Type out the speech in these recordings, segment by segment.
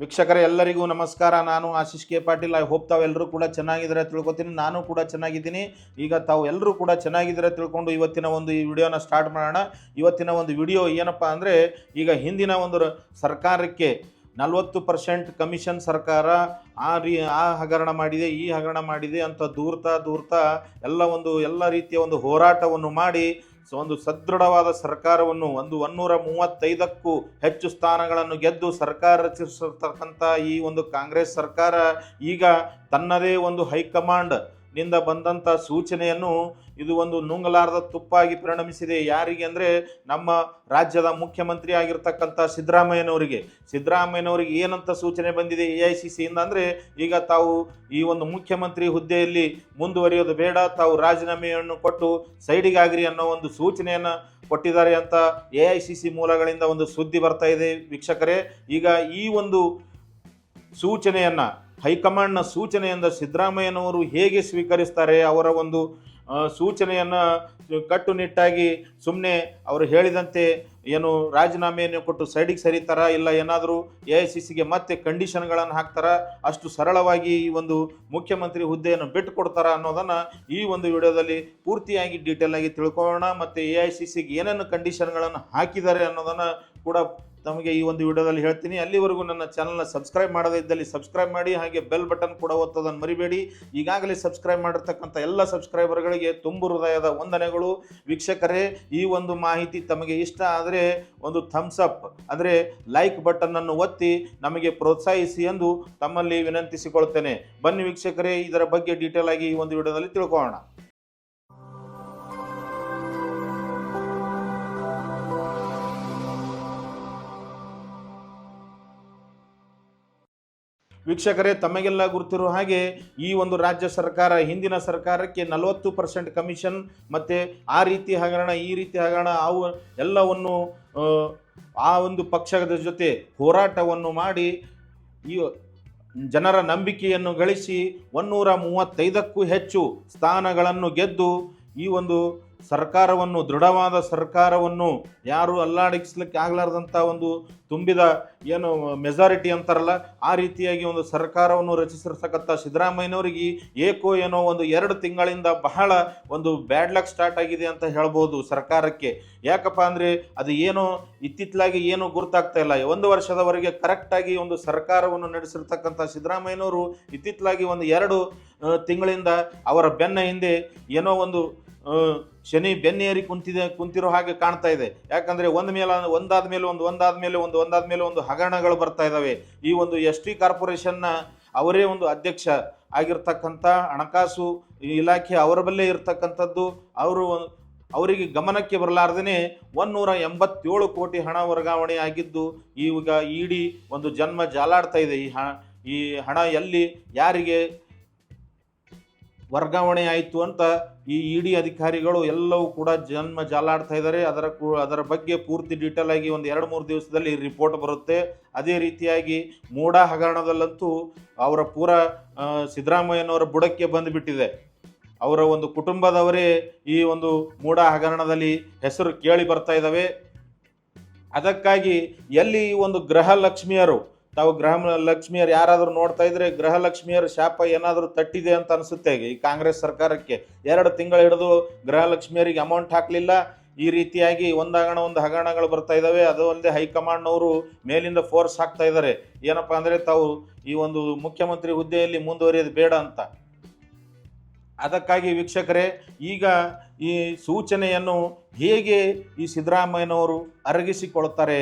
ವೀಕ್ಷಕರೇ, ಎಲ್ಲರಿಗೂ ನಮಸ್ಕಾರ. ನಾನು Ashish K. Patil. I hope ತಾವೆಲ್ಲರೂ ಕೂಡ ಚೆನ್ನಾಗಿದ್ರೆ ತಿಳ್ಕೊತೀನಿ. ನಾನು ಕೂಡ ಚೆನ್ನಾಗಿದ್ದೀನಿ. ಈಗ ತಾವು ಎಲ್ಲರೂ ಕೂಡ ಚೆನ್ನಾಗಿದ್ರೆ ತಿಳ್ಕೊಂಡು ಇವತ್ತಿನ ಒಂದು ಈ ವಿಡಿಯೋನ ಸ್ಟಾರ್ಟ್ ಮಾಡೋಣ. ಇವತ್ತಿನ ಒಂದು ವಿಡಿಯೋ ಏನಪ್ಪ ಅಂದರೆ, ಈಗ ಹಿಂದಿನ ಒಂದು ಸರ್ಕಾರಕ್ಕೆ ನಲವತ್ತು ಪರ್ಸೆಂಟ್ ಕಮಿಷನ್ ಸರ್ಕಾರ ಆ ರೀ, ಆ ಹಗರಣ ಮಾಡಿದೆ, ಈ ಹಗರಣ ಮಾಡಿದೆ ಅಂತ ದೂರ್ತಾ ದೂರ್ತಾ ಎಲ್ಲ ಒಂದು, ಎಲ್ಲ ರೀತಿಯ ಒಂದು ಹೋರಾಟವನ್ನು ಮಾಡಿ ಸೊ ಒಂದು ಸದೃಢವಾದ ಸರ್ಕಾರವನ್ನು ಒಂದು ಒನ್ನೂರ ಮೂವತ್ತೈದಕ್ಕೂ ಹೆಚ್ಚು ಸ್ಥಾನಗಳನ್ನು ಗೆದ್ದು ಸರ್ಕಾರ ರಚಿಸಿರ್ತಕ್ಕಂಥ ಈ ಒಂದು ಕಾಂಗ್ರೆಸ್ ಸರ್ಕಾರ ಈಗ ತನ್ನದೇ ಒಂದು ಹೈಕಮಾಂಡ್ ನಿಂದ ಬಂದಂಥ ಸೂಚನೆಯನ್ನು ಇದು ಒಂದು ನುಂಗಲಾರದ ತುಪ್ಪಾಗಿ ಪರಿಣಮಿಸಿದೆ. ಯಾರಿಗೆ ಅಂದರೆ ನಮ್ಮ ರಾಜ್ಯದ ಮುಖ್ಯಮಂತ್ರಿ ಆಗಿರ್ತಕ್ಕಂಥ ಸಿದ್ದರಾಮಯ್ಯನವರಿಗೆ. ಸಿದ್ದರಾಮಯ್ಯನವರಿಗೆ ಏನಂತ ಸೂಚನೆ ಬಂದಿದೆ ಎ ಐ ಸಿ ಸಿಯಿಂದ ಅಂದರೆ ಈಗ ತಾವು ಈ ಒಂದು ಮುಖ್ಯಮಂತ್ರಿ ಹುದ್ದೆಯಲ್ಲಿ ಮುಂದುವರಿಯೋದು ಬೇಡ, ತಾವು ರಾಜೀನಾಮೆಯನ್ನು ಕೊಟ್ಟು ಸೈಡಿಗಾಗ್ರಿ ಅನ್ನೋ ಒಂದು ಸೂಚನೆಯನ್ನು ಕೊಟ್ಟಿದ್ದಾರೆ ಅಂತ ಎ ಐ ಸಿ ಸಿ ಮೂಲಗಳಿಂದ ಒಂದು ಸುದ್ದಿ ಬರ್ತಾ ಇದೆ. ವೀಕ್ಷಕರೇ, ಈಗ ಈ ಒಂದು ಸೂಚನೆಯನ್ನು ಹೈಕಮಾಂಡ್ನ ಸೂಚನೆಯಿಂದ ಸಿದ್ದರಾಮಯ್ಯನವರು ಹೇಗೆ ಸ್ವೀಕರಿಸ್ತಾರೆ ಅವರ ಒಂದು ಸೂಚನೆಯನ್ನು ಕಟ್ಟುನಿಟ್ಟಾಗಿ ಸುಮ್ಮನೆ ಅವರು ಹೇಳಿದಂತೆ ಏನು ರಾಜೀನಾಮೆಯನ್ನು ಕೊಟ್ಟು ಸೈಡಿಗೆ ಸರಿತಾರ ಇಲ್ಲ ಏನಾದರೂ ಎ ಐ ಸಿ ಸಿಗೆ ಮತ್ತೆ ಕಂಡೀಷನ್ಗಳನ್ನು ಹಾಕ್ತಾರ? ಅಷ್ಟು ಸರಳವಾಗಿ ಈ ಒಂದು ಮುಖ್ಯಮಂತ್ರಿ ಹುದ್ದೆಯನ್ನು ಬಿಟ್ಟು ಕೊಡ್ತಾರ ಅನ್ನೋದನ್ನು ಈ ಒಂದು ವಿಡಿಯೋದಲ್ಲಿ ಪೂರ್ತಿಯಾಗಿ ಡೀಟೇಲ್ ಆಗಿ ತಿಳ್ಕೊಳ್ಳೋಣ. ಮತ್ತು ಎ ಐ ಸಿ ಸಿಗೆ ಏನೇನು ಕಂಡೀಷನ್ಗಳನ್ನು ಹಾಕಿದ್ದಾರೆ ಅನ್ನೋದನ್ನು ಕೂಡ ತಮಗೆ ಈ ಒಂದು ವಿಡಿಯೋದಲ್ಲಿ ಹೇಳ್ತೀನಿ. ಅಲ್ಲಿವರೆಗೂ ನನ್ನ ಚಾನಲ್ನ ಸಬ್ಸ್ಕ್ರೈಬ್ ಮಾಡದೇ ಇದ್ದಲ್ಲಿ ಸಬ್ಸ್ಕ್ರೈಬ್ ಮಾಡಿ, ಹಾಗೆ ಬೆಲ್ ಬಟನ್ ಕೂಡ ಒತ್ತೋದನ್ನು ಮರಿಬೇಡಿ. ಈಗಾಗಲೇ ಸಬ್ಸ್ಕ್ರೈಬ್ ಮಾಡಿರ್ತಕ್ಕಂಥ ಎಲ್ಲ ಸಬ್ಸ್ಕ್ರೈಬರ್ಗಳಿಗೆ ತುಂಬು ಹೃದಯದ ವಂದನೆಗಳು. ವೀಕ್ಷಕರೇ, ಈ ಒಂದು ಮಾಹಿತಿ ತಮಗೆ ಇಷ್ಟ ಆದರೆ ಒಂದು ಥಮ್ಸ್ ಅಪ್ ಅಂದರೆ ಲೈಕ್ ಬಟನ್ನನ್ನು ಒತ್ತಿ, ನಮಗೆ ಪ್ರೋತ್ಸಾಹಿಸಿ ಎಂದು ತಮ್ಮಲ್ಲಿ ವಿನಂತಿಸಿಕೊಳ್ತೇನೆ. ಬನ್ನಿ ವೀಕ್ಷಕರೇ, ಇದರ ಬಗ್ಗೆ ಡೀಟೇಲ್ ಆಗಿ ಈ ಒಂದು ವಿಡಿಯೋದಲ್ಲಿ ತಿಳ್ಕೊಳ್ಳೋಣ. ವೀಕ್ಷಕರೇ ತಮಗೆಲ್ಲ ಗುರುತಿರುವ ಹಾಗೆ ಈ ಒಂದು ರಾಜ್ಯ ಸರ್ಕಾರ ಹಿಂದಿನ ಸರ್ಕಾರಕ್ಕೆ ನಲವತ್ತು ಪರ್ಸೆಂಟ್ ಕಮಿಷನ್ ಮತ್ತು ಆ ರೀತಿ ಹಗರಣ ಈ ರೀತಿ ಹಗರಣ ಅವು ಎಲ್ಲವನ್ನು ಆ, ಒಂದು ಪಕ್ಷದ ಜೊತೆ ಹೋರಾಟವನ್ನು ಮಾಡಿ ಈ ಜನರ ನಂಬಿಕೆಯನ್ನು ಗಳಿಸಿ ಒನ್ನೂರ ಮೂವತ್ತೈದಕ್ಕೂ ಹೆಚ್ಚು ಸ್ಥಾನಗಳನ್ನು ಗೆದ್ದು ಈ ಒಂದು ಸರ್ಕಾರವನ್ನು, ದೃಢವಾದ ಸರ್ಕಾರವನ್ನು ಯಾರು ಅಲ್ಲಾಡಿಸ್ಲಿಕ್ಕೆ ಆಗ್ಲಾರ್ದಂಥ ಒಂದು ತುಂಬಿದ ಏನು ಮೆಜಾರಿಟಿ ಅಂತಾರಲ್ಲ, ಆ ರೀತಿಯಾಗಿ ಒಂದು ಸರ್ಕಾರವನ್ನು ರಚಿಸಿರ್ತಕ್ಕಂಥ ಸಿದ್ದರಾಮಯ್ಯನವರಿಗೆ ಏಕೋ ಏನೋ ಒಂದು ಎರಡು ತಿಂಗಳಿಂದ ಬಹಳ ಒಂದು ಬ್ಯಾಡ್ ಲಕ್ ಸ್ಟಾರ್ಟ್ ಆಗಿದೆ ಅಂತ ಹೇಳ್ಬೋದು ಸರ್ಕಾರಕ್ಕೆ. ಯಾಕಪ್ಪ ಅಂದರೆ ಅದು ಏನೋ ಇತ್ತಿತ್ತಲಾಗಿ ಏನೂ ಗುರ್ತಾಗ್ತಾ ಇಲ್ಲ. ಒಂದು ವರ್ಷದವರೆಗೆ ಕರೆಕ್ಟಾಗಿ ಒಂದು ಸರ್ಕಾರವನ್ನು ನಡೆಸಿರ್ತಕ್ಕಂಥ ಸಿದ್ದರಾಮಯ್ಯನವರು ಇತ್ತಿತ್ತಲಾಗಿ ಒಂದು ಎರಡು ತಿಂಗಳಿಂದ ಅವರ ಬೆನ್ನ ಹಿಂದೆ ಏನೋ ಒಂದು ಶನಿ ಬೆನ್ನೇರಿ ಕುಂತಿದೆ, ಕುಂತಿರೋ ಹಾಗೆ ಕಾಣ್ತಾ ಇದೆ. ಯಾಕಂದರೆ ಒಂದು ಮೇಲೆ ಒಂದಾದ ಮೇಲೆ ಒಂದು, ಒಂದಾದ ಮೇಲೆ ಒಂದು, ಒಂದಾದ ಮೇಲೆ ಒಂದು ಹಗರಣಗಳು ಬರ್ತಾ ಇದ್ದಾವೆ ಈ ಒಂದು ಎಸ್ ಟಿ ಕಾರ್ಪೊರೇಷನ್ನ ಅವರೇ ಒಂದು ಅಧ್ಯಕ್ಷ ಆಗಿರ್ತಕ್ಕಂಥ ಹಣಕಾಸು ಇಲಾಖೆ ಅವರ ಬಲ್ಲೇ ಇರತಕ್ಕಂಥದ್ದು. ಅವರು ಅವರಿಗೆ ಗಮನಕ್ಕೆ ಬರಲಾರ್ದೇ ಒನ್ನೂರ ಎಂಬತ್ತೇಳು ಕೋಟಿ ಹಣ ವರ್ಗಾವಣೆ ಆಗಿದ್ದು, ಈಗ ಇಡೀ ಒಂದು ಜನ್ಮ ಜಾಲಾಡ್ತಾ ಇದೆ. ಈ ಹಣ ಈ ಹಣ ಎಲ್ಲಿ, ಯಾರಿಗೆ ವರ್ಗಾವಣೆ ಆಯಿತು ಅಂತ ಈ ಇಡಿ ಅಧಿಕಾರಿಗಳು ಎಲ್ಲವೂ ಕೂಡ ಜನ್ಮ ಜಾಲಾಡ್ತಾ ಇದ್ದಾರೆ. ಅದರ ಅದರ ಬಗ್ಗೆ ಪೂರ್ತಿ ಡೀಟೇಲ್ ಆಗಿ ಒಂದು ಎರಡು ಮೂರು ದಿವಸದಲ್ಲಿ ರಿಪೋರ್ಟ್ ಬರುತ್ತೆ. ಅದೇ ರೀತಿಯಾಗಿ ಮೂಡ ಹಗರಣದಲ್ಲಂತೂ ಅವರ ಪೂರ ಸಿದ್ದರಾಮಯ್ಯನವರ ಬುಡಕ್ಕೆ ಬಂದುಬಿಟ್ಟಿದೆ. ಅವರ ಒಂದು ಕುಟುಂಬದವರೇ ಈ ಒಂದು ಮೂಡ ಹಗರಣದಲ್ಲಿ ಹೆಸರು ಕೇಳಿ ಬರ್ತಾ ಇದ್ದಾವೆ. ಅದಕ್ಕಾಗಿ ಎಲ್ಲಿ ಒಂದು ಗೃಹ ಲಕ್ಷ್ಮಿಯರು ತಾವು ಗೃಹ ಲಕ್ಷ್ಮಿಯರು ಯಾರಾದರೂ ನೋಡ್ತಾ ಇದ್ರೆ ಗೃಹ ಲಕ್ಷ್ಮಿಯರ ಶಾಪ ಏನಾದರೂ ತಟ್ಟಿದೆ ಅಂತ ಅನಿಸುತ್ತೆ. ಈ ಕಾಂಗ್ರೆಸ್ ಸರ್ಕಾರಕ್ಕೆ ಎರಡು ತಿಂಗಳು ಹಿಡಿದು ಗೃಹ ಲಕ್ಷ್ಮಿಯರಿಗೆ ಅಮೌಂಟ್ ಹಾಕಲಿಲ್ಲ. ಈ ರೀತಿಯಾಗಿ ಒಂದಾಗಣ ಒಂದು ಹಗರಣಗಳು ಬರ್ತಾ ಇದ್ದಾವೆ ಅದು ಅಲ್ಲದೆ ಹೈಕಮಾಂಡ್ನವರು ಮೇಲಿಂದ ಫೋರ್ಸ್ ಹಾಕ್ತಾ ಇದ್ದಾರೆ ಏನಪ್ಪ ಅಂದರೆ ತಾವು ಈ ಒಂದು ಮುಖ್ಯಮಂತ್ರಿ ಹುದ್ದೆಯಲ್ಲಿ ಮುಂದುವರಿಯೋದು ಬೇಡ ಅಂತ. ಅದಕ್ಕಾಗಿ ವೀಕ್ಷಕರೇ, ಈಗ ಈ ಸೂಚನೆಯನ್ನು ಹೇಗೆ ಈ ಸಿದ್ದರಾಮಯ್ಯನವರು ಅರಗಿಸಿಕೊಳ್ತಾರೆ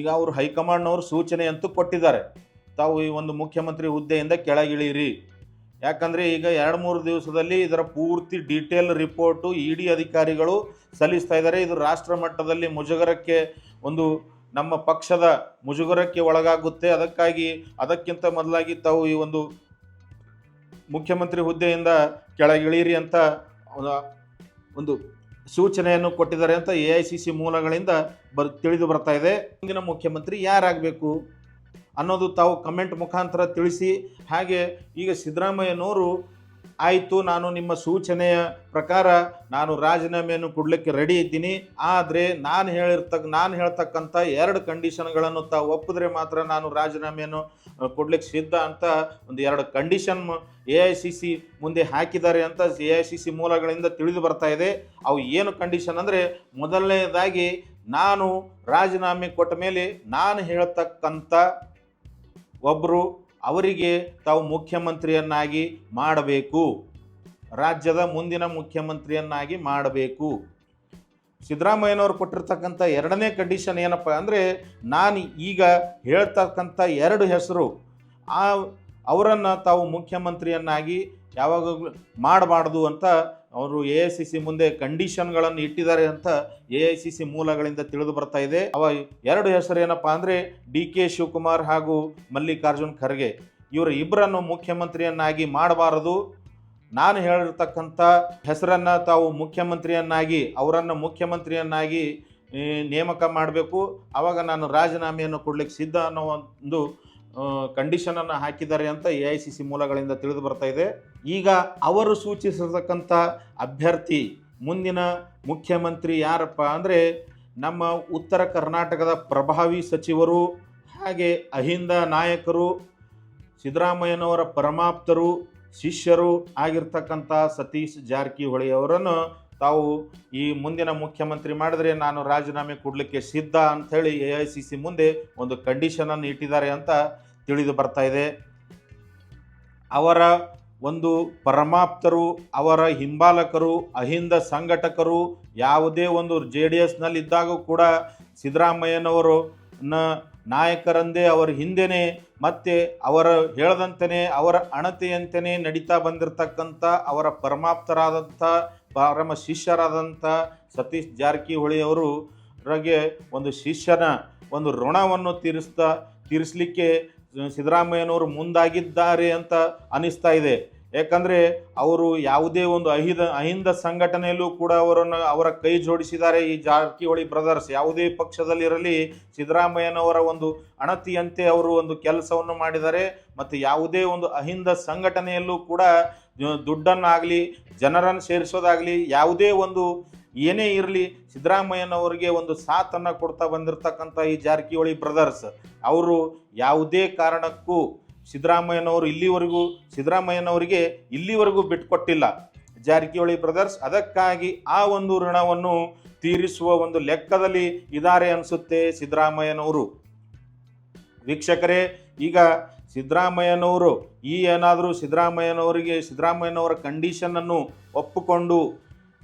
ಈಗ ಅವರು ಹೈಕಮಾಂಡ್ನವರು ಸೂಚನೆ ಅಂತೂ ಕೊಟ್ಟಿದ್ದಾರೆ. ತಾವು ಈ ಒಂದು ಮುಖ್ಯಮಂತ್ರಿ ಹುದ್ದೆಯಿಂದ ಕೆಳಗಿಳಿಯಿರಿ. ಯಾಕಂದರೆ ಈಗ ಎರಡು ಮೂರು ದಿವಸದಲ್ಲಿ ಇದರ ಪೂರ್ತಿ ಡೀಟೇಲ್ ರಿಪೋರ್ಟು ಇ ಡಿ ಅಧಿಕಾರಿಗಳು ಸಲ್ಲಿಸ್ತಾ ಇದ್ದಾರೆ. ಇದು ರಾಷ್ಟ್ರ ಮಟ್ಟದಲ್ಲಿ ಮುಜುಗರಕ್ಕೆ ಒಂದು ನಮ್ಮ ಪಕ್ಷದ ಮುಜುಗರಕ್ಕೆ ಒಳಗಾಗುತ್ತೆ. ಅದಕ್ಕಾಗಿ ಅದಕ್ಕಿಂತ ಮೊದಲಾಗಿ ತಾವು ಈ ಒಂದು ಮುಖ್ಯಮಂತ್ರಿ ಹುದ್ದೆಯಿಂದ ಕೆಳಗಿಳಿಯಿರಿ ಅಂತ ಒಂದು ಸೂಚನೆಯನ್ನು ಕೊಟ್ಟಿದ್ದಾರೆ ಅಂತ ಎ ಐ ಸಿ ಸಿ ಮೂಲಗಳಿಂದ ಬರ್, ತಿಳಿದು ಬರ್ತಾ ಇದೆ. ಮುಂದಿನ ಮುಖ್ಯಮಂತ್ರಿ ಯಾರಾಗಬೇಕು ಅನ್ನೋದು ತಾವು ಕಮೆಂಟ್ ಮುಖಾಂತರ ತಿಳಿಸಿ, ಹಾಗೆ ಈಗ ಸಿದ್ದರಾಮಯ್ಯನವರು ಆಯಿತು, ನಾನು ನಿಮ್ಮ ಸೂಚನೆಯ ಪ್ರಕಾರ ನಾನು ರಾಜೀನಾಮೆಯನ್ನು ಕೊಡಲಿಕ್ಕೆ ರೆಡಿ ಇದ್ದೀನಿ. ಆದರೆ ನಾನು ಹೇಳಿರ್ತಕ್ಕ ನಾನು ಹೇಳ್ತಕ್ಕಂಥ ಎರಡು ಕಂಡೀಷನ್ಗಳನ್ನು ತಾವು ಒಪ್ಪಿದ್ರೆ ಮಾತ್ರ ನಾನು ರಾಜೀನಾಮೆಯನ್ನು ಕೊಡ್ಲಿಕ್ಕೆ ಸಿದ್ಧ ಅಂತ ಒಂದು ಎರಡು condition A I C C ಮುಂದೆ ಹಾಕಿದ್ದಾರೆ ಅಂತ ಎ ಐ ಸಿ ಸಿ ಮೂಲಗಳಿಂದ ತಿಳಿದು ಬರ್ತಾ ಇದೆ. ಅವು ಏನು ಕಂಡೀಷನ್ ಅಂದರೆ ಮೊದಲನೇದಾಗಿ ನಾನು ರಾಜೀನಾಮೆ ಕೊಟ್ಟ ಮೇಲೆ ನಾನು ಹೇಳ್ತಕ್ಕಂಥ ಒಬ್ಬರು ಅವರಿಗೆ ತಾವು ಮುಖ್ಯಮಂತ್ರಿಯನ್ನಾಗಿ ಮಾಡಬೇಕು. ರಾಜ್ಯದ ಮುಂದಿನ ಮುಖ್ಯಮಂತ್ರಿಯನ್ನಾಗಿ ಮಾಡಬೇಕು. ಸಿದ್ದರಾಮಯ್ಯನವರು ಕೊಟ್ಟಿರ್ತಕ್ಕಂಥ ಎರಡನೇ ಕಂಡೀಷನ್ ಏನಪ್ಪ ಅಂದರೆ, ನಾನು ಈಗ ಹೇಳ್ತಕ್ಕಂಥ ಎರಡು ಹೆಸರು, ಆ ಅವರನ್ನು ತಾವು ಮುಖ್ಯಮಂತ್ರಿಯನ್ನಾಗಿ ಯಾವಾಗಲೂ ಮಾಡಬಾರ್ದು ಅಂತ ಅವರು ಎ ಐ ಸಿ ಸಿ ಮುಂದೆ ಕಂಡೀಷನ್ಗಳನ್ನು ಇಟ್ಟಿದ್ದಾರೆ ಅಂತ ಎ ಐ ಸಿ ಸಿ ಮೂಲಗಳಿಂದ ತಿಳಿದು ಬರ್ತಾ ಇದೆ. ಅವ ಎರಡು ಹೆಸರು ಏನಪ್ಪ ಅಂದರೆ ಡಿ ಕೆ ಶಿವಕುಮಾರ್ ಹಾಗೂ ಮಲ್ಲಿಕಾರ್ಜುನ್ ಖರ್ಗೆ. ಇವರ ಇಬ್ಬರನ್ನು ಮುಖ್ಯಮಂತ್ರಿಯನ್ನಾಗಿ ಮಾಡಬಾರದು. ನಾನು ಹೇಳಿರ್ತಕ್ಕಂಥ ಹೆಸರನ್ನು ತಾವು ಮುಖ್ಯಮಂತ್ರಿಯನ್ನಾಗಿ, ಅವರನ್ನು ಮುಖ್ಯಮಂತ್ರಿಯನ್ನಾಗಿ ನೇಮಕ ಮಾಡಬೇಕು. ಆವಾಗ ನಾನು ರಾಜೀನಾಮೆಯನ್ನು ಕೊಡ್ಲಿಕ್ಕೆ ಸಿದ್ಧ ಅನ್ನೋ ಒಂದು ಕಂಡೀಷನನ್ನು ಹಾಕಿದ್ದಾರೆ ಅಂತ ಎ ಐ ಸಿ ಸಿ ಮೂಲಗಳಿಂದ ತಿಳಿದು ಬರ್ತಾ ಇದೆ. ಈಗ ಅವರು ಸೂಚಿಸಿರ್ತಕ್ಕಂಥ ಅಭ್ಯರ್ಥಿ, ಮುಂದಿನ ಮುಖ್ಯಮಂತ್ರಿ ಯಾರಪ್ಪ ಅಂದರೆ ನಮ್ಮ ಉತ್ತರ ಕರ್ನಾಟಕದ ಪ್ರಭಾವಿ ಸಚಿವರು, ಹಾಗೆ ಅಹಿಂದ ನಾಯಕರು, ಸಿದ್ದರಾಮಯ್ಯನವರ ಪರಮಾಪ್ತರು, ಶಿಷ್ಯರು ಆಗಿರ್ತಕ್ಕಂಥ ಸತೀಶ್ ಜಾರಕಿಹೊಳಿ ಅವರನ್ನು ತಾವು ಈ ಮುಂದಿನ ಮುಖ್ಯಮಂತ್ರಿ ಮಾಡಿದ್ರೆ ನಾನು ರಾಜೀನಾಮೆ ಕೊಡಲಿಕ್ಕೆ ಸಿದ್ಧ ಅಂಥೇಳಿ ಎ ಐ ಸಿ ಸಿ ಮುಂದೆ ಒಂದು ಕಂಡೀಷನನ್ನು ಇಟ್ಟಿದ್ದಾರೆ ಅಂತ ತಿಳಿದು ಬರ್ತಾ ಇದೆ. ಅವರ ಒಂದು ಪರಮಾಪ್ತರು, ಅವರ ಹಿಂಬಾಲಕರು, ಅಹಿಂದ ಸಂಘಟಕರು, ಯಾವುದೇ ಒಂದು ಜೆ ಡಿ ಎಸ್ನಲ್ಲಿದ್ದಾಗೂ ಕೂಡ ಸಿದ್ದರಾಮಯ್ಯನವರು ನ ನಾಯಕರಂದೇ ಅವರ ಹಿಂದೆನೇ ಮತ್ತು ಅವರ ಹೇಳದಂತೆಯೇ ಅವರ ಅಣತೆಯಂತೆಯೇ ನಡೀತಾ ಬಂದಿರತಕ್ಕಂಥ ಅವರ ಪರಮಾಪ್ತರಾದಂಥ ಪರಮ ಶಿಷ್ಯರಾದಂಥ ಸತೀಶ್ ಜಾರಕಿಹೊಳಿ ಅವರು ರಗೆ ಒಂದು ಶಿಷ್ಯನ ಒಂದು ಋಣವನ್ನು ತೀರಿಸ್ತಾ, ತೀರಿಸಲಿಕ್ಕೆ ಸಿದ್ದರಾಮಯ್ಯನವರು ಮುಂದಾಗಿದ್ದಾರೆ ಅಂತ ಅನಿಸ್ತಾ ಇದೆ. ಯಾಕಂದರೆ ಅವರು ಯಾವುದೇ ಒಂದು ಅಹಿದ, ಅಹಿಂದ ಸಂಘಟನೆಯಲ್ಲೂ ಕೂಡ ಅವರನ್ನು, ಅವರ ಕೈ ಜೋಡಿಸಿದ್ದಾರೆ ಈ ಜಾರಕಿಹೊಳಿ ಬ್ರದರ್ಸ್ ಯಾವುದೇ ಪಕ್ಷದಲ್ಲಿರಲಿ ಸಿದ್ದರಾಮಯ್ಯನವರ ಒಂದು ಅಣತಿಯಂತೆ ಅವರು ಒಂದು ಕೆಲಸವನ್ನು ಮಾಡಿದ್ದಾರೆ. ಮತ್ತು ಯಾವುದೇ ಒಂದು ಅಹಿಂದ ಸಂಘಟನೆಯಲ್ಲೂ ಕೂಡ ದುಡ್ಡನ್ನಾಗಲಿ, ಜನರನ್ನು ಸೇರಿಸೋದಾಗಲಿ, ಯಾವುದೇ ಒಂದು ಏನೇ ಇರಲಿ ಸಿದ್ದರಾಮಯ್ಯನವರಿಗೆ ಒಂದು ಸಾಥನ್ನು ಕೊಡ್ತಾ ಬಂದಿರತಕ್ಕಂಥ ಈ ಜಾರಕಿಹೊಳಿ ಬ್ರದರ್ಸ್ ಅವರು ಯಾವುದೇ ಕಾರಣಕ್ಕೂ ಸಿದ್ದರಾಮಯ್ಯನವರು ಇಲ್ಲಿವರೆಗೂ, ಸಿದ್ದರಾಮಯ್ಯನವರಿಗೆ ಇಲ್ಲಿವರೆಗೂ ಬಿಟ್ಕೊಟ್ಟಿಲ್ಲ. ಜಾರಕಿಹೊಳಿ ಬ್ರದರ್ಸ್, ಅದಕ್ಕಾಗಿ ಆ ಒಂದು ಋಣವನ್ನು ತೀರಿಸುವ ಒಂದು ಲೆಕ್ಕದಲ್ಲಿ ಇದ್ದಾರೆ ಅನಿಸುತ್ತೆ ಸಿದ್ದರಾಮಯ್ಯನವರು. ವೀಕ್ಷಕರೇ, ಈಗ ಸಿದ್ದರಾಮಯ್ಯನವರು, ಈ ಏನಾದರೂ ಸಿದ್ದರಾಮಯ್ಯನವರಿಗೆ, ಸಿದ್ದರಾಮಯ್ಯನವರ ಕಂಡೀಷನನ್ನು ಒಪ್ಪಿಕೊಂಡು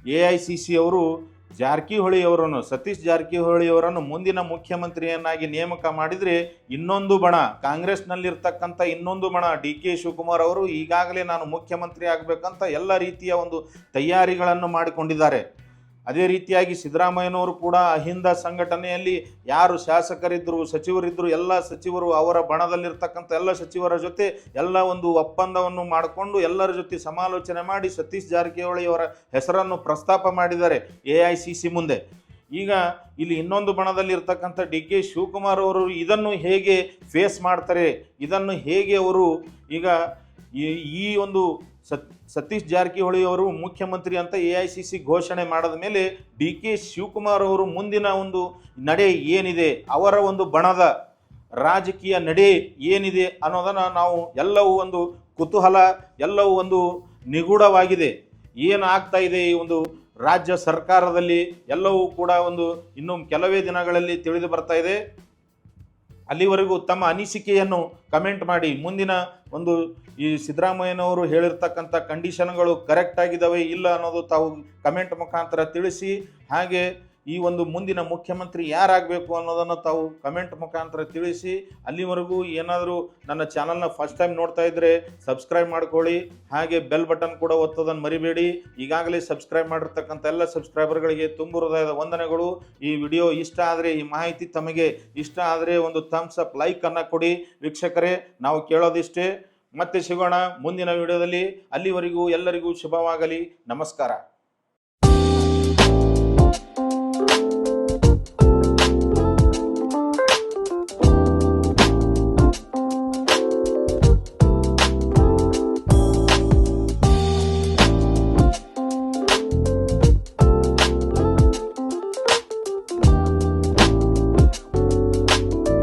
ಎ ಐ ಸಿ ಸಿ ಅವರು ಜಾರಕಿಹೊಳಿ ಅವರನ್ನು ಸತೀಶ್ ಜಾರಕಿಹೊಳಿಯವರನ್ನು ಮುಂದಿನ ಮುಖ್ಯಮಂತ್ರಿಯನ್ನಾಗಿ ನೇಮಕ ಮಾಡಿದರೆ ಇನ್ನೊಂದು ಬಣ, ಕಾಂಗ್ರೆಸ್ನಲ್ಲಿರ್ತಕ್ಕಂಥ ಇನ್ನೊಂದು ಬಣ, ಡಿ ಕೆ ಶಿವಕುಮಾರ್ ಅವರು ಈಗಾಗಲೇ ನಾನು ಮುಖ್ಯಮಂತ್ರಿ ಆಗಬೇಕಂತ ಎಲ್ಲ ರೀತಿಯ ಒಂದು ತಯಾರಿಗಳನ್ನು ಮಾಡಿಕೊಂಡಿದ್ದಾರೆ. ಅದೇ ರೀತಿಯಾಗಿ ಸಿದ್ದರಾಮಯ್ಯನವರು ಕೂಡ ಅಹಿಂದ ಸಂಘಟನೆಯಲ್ಲಿ ಯಾರು ಶಾಸಕರಿದ್ದರು ಸಚಿವರಿದ್ದರು ಎಲ್ಲ ಸಚಿವರು ಅವರ ಬಣದಲ್ಲಿರ್ತಕ್ಕಂಥ ಎಲ್ಲ ಸಚಿವರ ಜೊತೆ ಎಲ್ಲ ಒಂದು ಒಪ್ಪಂದವನ್ನು ಮಾಡಿಕೊಂಡು ಎಲ್ಲರ ಜೊತೆ ಸಮಾಲೋಚನೆ ಮಾಡಿ ಸತೀಶ್ ಜಾರಕಿಹೊಳಿ ಅವರ ಹೆಸರನ್ನು ಪ್ರಸ್ತಾಪ ಮಾಡಿದ್ದಾರೆ ಎ ಐ ಸಿ ಸಿ ಮುಂದೆ. ಈಗ ಇಲ್ಲಿ ಇನ್ನೊಂದು ಬಣದಲ್ಲಿ ಇರ್ತಕ್ಕಂಥ ಡಿ ಕೆ ಶಿವಕುಮಾರ್ ಅವರು ಇದನ್ನು ಹೇಗೆ ಫೇಸ್ ಮಾಡ್ತಾರೆ, ಇದನ್ನು ಹೇಗೆ ಅವರು ಈಗ ಈ ಈ ಒಂದು ಸತ್, ಸತೀಶ್ ಜಾರಕಿಹೊಳಿ ಅವರು ಮುಖ್ಯಮಂತ್ರಿ ಅಂತ ಎ ಐ ಸಿ ಸಿ ಘೋಷಣೆ ಮಾಡಿದ ಮೇಲೆ ಡಿ ಕೆ ಶಿವಕುಮಾರ್ ಅವರು ಮುಂದಿನ ಒಂದು ನಡೆ ಏನಿದೆ, ಅವರ ಒಂದು ಬಣದ ರಾಜಕೀಯ ನಡೆ ಏನಿದೆ ಅನ್ನೋದನ್ನು ನಾವು ಎಲ್ಲವೂ ಒಂದು ಕುತೂಹಲ, ಎಲ್ಲವೂ ಒಂದು ನಿಗೂಢವಾಗಿದೆ. ಏನು ಆಗ್ತಾ ಇದೆ ಈ ಒಂದು ರಾಜ್ಯ ಸರ್ಕಾರದಲ್ಲಿ ಎಲ್ಲವೂ ಕೂಡ ಒಂದು ಇನ್ನೂ ಕೆಲವೇ ದಿನಗಳಲ್ಲಿ ತಿಳಿದು ಬರ್ತಾ ಇದೆ. ಅಲ್ಲಿವರೆಗೂ ತಮ್ಮ ಅನಿಸಿಕೆಯನ್ನು ಕಮೆಂಟ್ ಮಾಡಿ. ಮುಂದಿನ ಒಂದು ಈ ಸಿದ್ದರಾಮಯ್ಯನವರು ಹೇಳಿರ್ತಕ್ಕಂಥ ಕಂಡೀಷನ್ಗಳು ಕರೆಕ್ಟ್ ಆಗಿದ್ದಾವೆ ಇಲ್ಲ ಅನ್ನೋದು ತಾವು ಕಮೆಂಟ್ ಮುಖಾಂತರ ತಿಳಿಸಿ. ಹಾಗೆ ಈ ಒಂದು ಮುಂದಿನ ಮುಖ್ಯಮಂತ್ರಿ ಯಾರಾಗಬೇಕು ಅನ್ನೋದನ್ನು ತಾವು ಕಮೆಂಟ್ ಮುಖಾಂತರ ತಿಳಿಸಿ, ಅಲ್ಲಿವರೆಗೂ ಏನಾದರೂ ನನ್ನ ಚಾನಲ್ನ ಫಸ್ಟ್ ಟೈಮ್ ನೋಡ್ತಾ ಇದ್ದರೆ ಸಬ್ಸ್ಕ್ರೈಬ್ ಮಾಡ್ಕೊಳ್ಳಿ. ಹಾಗೆ ಬೆಲ್ ಬಟನ್ ಕೂಡ ಒತ್ತೋದನ್ನು ಮರಿಬೇಡಿ. ಈಗಾಗಲೇ ಸಬ್ಸ್ಕ್ರೈಬ್ ಮಾಡಿರ್ತಕ್ಕಂಥ ಎಲ್ಲ ಸಬ್ಸ್ಕ್ರೈಬರ್ಗಳಿಗೆ ತುಂಬ ಹೃದಯದ ವಂದನೆಗಳು. ಈ ವಿಡಿಯೋ ಇಷ್ಟ ಆದರೆ ಈ ಮಾಹಿತಿ ತಮಗೆ ಇಷ್ಟ ಆದರೆ ಒಂದು ಥಮ್ಸ್ ಅಪ್ ಲೈಕನ್ನು ಕೊಡಿ. ವೀಕ್ಷಕರೇ, ನಾವು ಕೇಳೋದಿಷ್ಟೇ. ಮತ್ತೆ ಸಿಗೋಣ ಮುಂದಿನ ವಿಡಿಯೋದಲ್ಲಿ ಅಲ್ಲಿವರೆಗೂ ಎಲ್ಲರಿಗೂ ಶುಭವಾಗಲಿ. ನಮಸ್ಕಾರ.